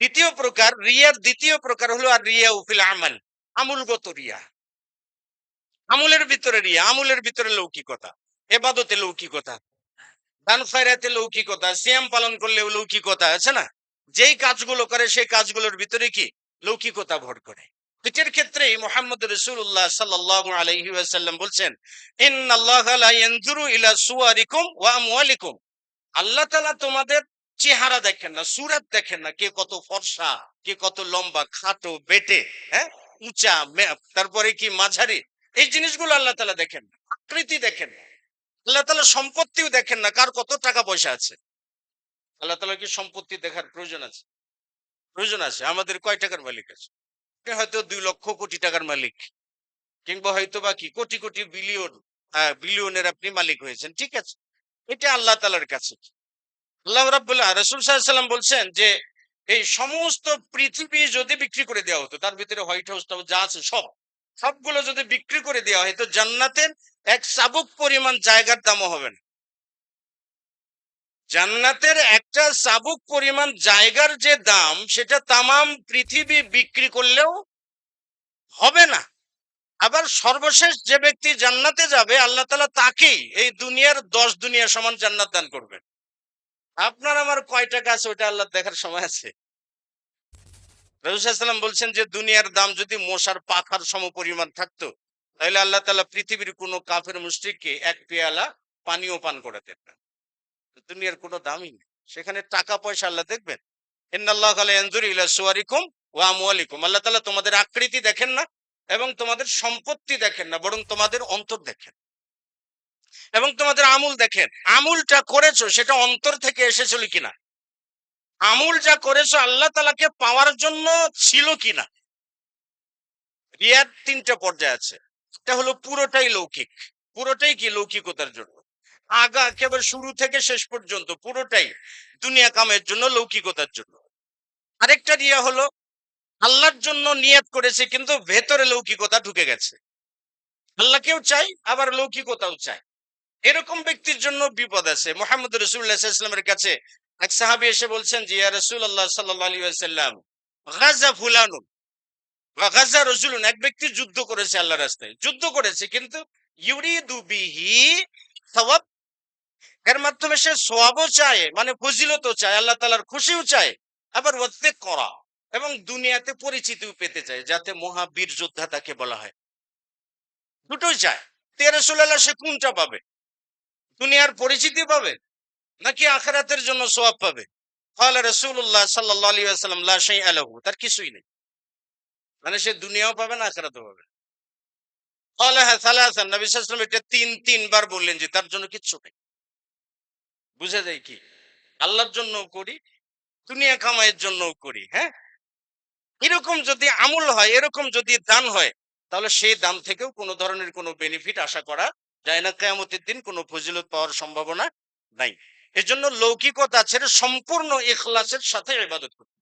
দ্বিতীয় প্রকার, রিয়ার দ্বিতীয় প্রকার হলো আর রিয়া উফিল আমাল, আমুলগত রিয়া। আমুলের ভিতরে রিয়া, আমুলের ভিতরে লৌকিকতা, এবাদতে লৌকিকতা, দান খয়রাতে লৌকিকতা, সিয়াম পালন করলে লৌকিকতা, আছে না? যেই কাজগুলো করে, সেই কাজগুলোর ভিতরে কি? লৌকিকতা ভর করে। এটার ক্ষেত্রেই মোহাম্মদ রসুল্লাহ সাল্লাহ আলহি ওয়াসাল্লাম বলছেন লা ইয়ানজুরু ইলা সুওয়ারিকুম ওয়া আমওয়ালিকুম। আল্লাহ তাআলা তোমাদের চেহারা দেখেন না, সুরাত দেখেন না, কে কত ফর্সা, কে কত লম্বা, খাটো, বেটে হ্যাঁ? উঁচা তারপরে কি মাঝারি? এই জিনিসগুলো আল্লাহ তাআলা দেখেন না, আকৃতি দেখেন না। আল্লাহ তাআলা সম্পত্তিও দেখেন না, কার কত টাকা পয়সা আছে। আল্লাহ তাআলা কি সম্পত্তি দেখার প্রয়োজন আছে? প্রয়োজন আছে, আমাদের কয় টাকার মালিক আছে? হয়তো দুই লক্ষ কোটি টাকার মালিক, কিংবা হয়তো বা কি, কোটি কোটি বিলিয়ন বিলিয়নের আপনি মালিক হয়েছেন, ঠিক আছে? এটা আল্লাহ তালার কাছে। আল্লাহ রাবুল্লাহ রসুল সাল্লাম বলছেন যে, এই সমস্ত পৃথিবী যদি বিক্রি করে দেওয়া হতো, তার ভিতরে হোয়াইট হাউস যা আছে সব, সবগুলো যদি বিক্রি করে দেওয়া হয় তো জান্নাতের এক পরিমাণ জায়গার দামও হবে না। জান্নাতের একটা পরিমাণ জায়গার যে দাম, সেটা তামাম পৃথিবী বিক্রি করলেও হবে না। আবার সর্বশেষ যে ব্যক্তি জান্নাতে যাবে, আল্লাহ তালা তাকেই এই দুনিয়ার দশ দুনিয়া সমান জান্নাত দান করবেন। আপনার আমার কয় টাকা আছে ওটা আল্লাহ দেখার সময় আছে? রসুলাম বলছেন যে, দুনিয়ার দাম যদি মশার পাখার সম পরিমাণ থাকতো, তাহলে আল্লাহ তালা পৃথিবীর কোনো কাফের মুষ্টিকে এক পেয়ালা পানীয় পান করাতেন না। দুনিয়ার কোনো দামই নেই। সেখানে টাকা পয়সা আল্লাহ দেখবেন। আল্লাহ তোমাদের আকৃতি দেখেন না এবং তোমাদের সম্পত্তি দেখেন না, বরং তোমাদের অন্তর দেখেন। এবং তোমাদের আমুল দেখেন আমুলটা করেছ সেটা অন্তর থেকে এসেছিল কিনা? আমুল যা করেছ আল্লাহ তালাকে পাওয়ার জন্য ছিল কিনা? রিয়ার তিনটা পর্যায়ে আছে। এটা হলো পুরোটাই লৌকিক। পুরোটাই কি? লৌকিকতার জন্য। আগা একেবারে শুরু থেকে শেষ পর্যন্ত পুরোটাই দুনিয়া কামের জন্য, লৌকিকতার জন্য। আরেকটা রিয়া হলো, আল্লাহর জন্য নিয়াত করেছে কিন্তু ভেতরে লৌকিকতা ঢুকে গেছে। আল্লাহকেও চাই, আবার লৌকিকতাও চাই এরকম ব্যক্তির জন্য বিপদ আছে। মোহাম্মদ রসুল্লাহ ইসলামের কাছে এক সাহাবি এসে বলছেন যে, ইয়া রসুল আল্লাহ সাল্লাম গাজা ফুলানুন। গাজা এক ব্যক্তি যুদ্ধ করেছে আল্লাহ রাস্তায়। যুদ্ধ করেছে, কিন্তু এর মাধ্যমে সে সোয়াবও চায় মানে ফজিলতও চায়, আল্লাহ তালার খুশিও চায়, আবার ওয়াত্তে করা, এবং দুনিয়াতে পরিচিতিও পেতে চায়, যাতে মহাবীর যোদ্ধা তাকে বলা হয়। দুটোই চায়। তেরে সোলাল্লাহ সে কোনটা পাবে? দুনিয়ার পরিচিতি পাবে, নাকি আখেরাতের জন্য সোয়াব পাবে? ফলে রসুল্লাহ সাল্লাহ আলী আসালাম লা আলহু তার কিছুই নেই। মানে সে দুনিয়াও পাবে না, আখেরাতও পাবে ফলে হ্যাঁ সাল্লাম এটা তিন, তিনবার বললেন যে তার জন্য কিচ্ছু নেই। বুঝা যায় কি? আল্লাহর জন্য করি, দুনিয়া কামাইয়ের জন্য করি হ্যাঁ? এরকম যদি আমল হয়, এরকম যদি দান হয়, তাহলে সেই দান থেকেও কোনো ধরনের কোনো বেনিফিট আশা করা যায় না কেয়ামতের দিন কোনো ফজিলত পাওয়ার সম্ভাবনা নাই। এজন্য লৌকিকতা ছেড়ে সম্পূর্ণ এখলাসের সাথে ইবাদত করতে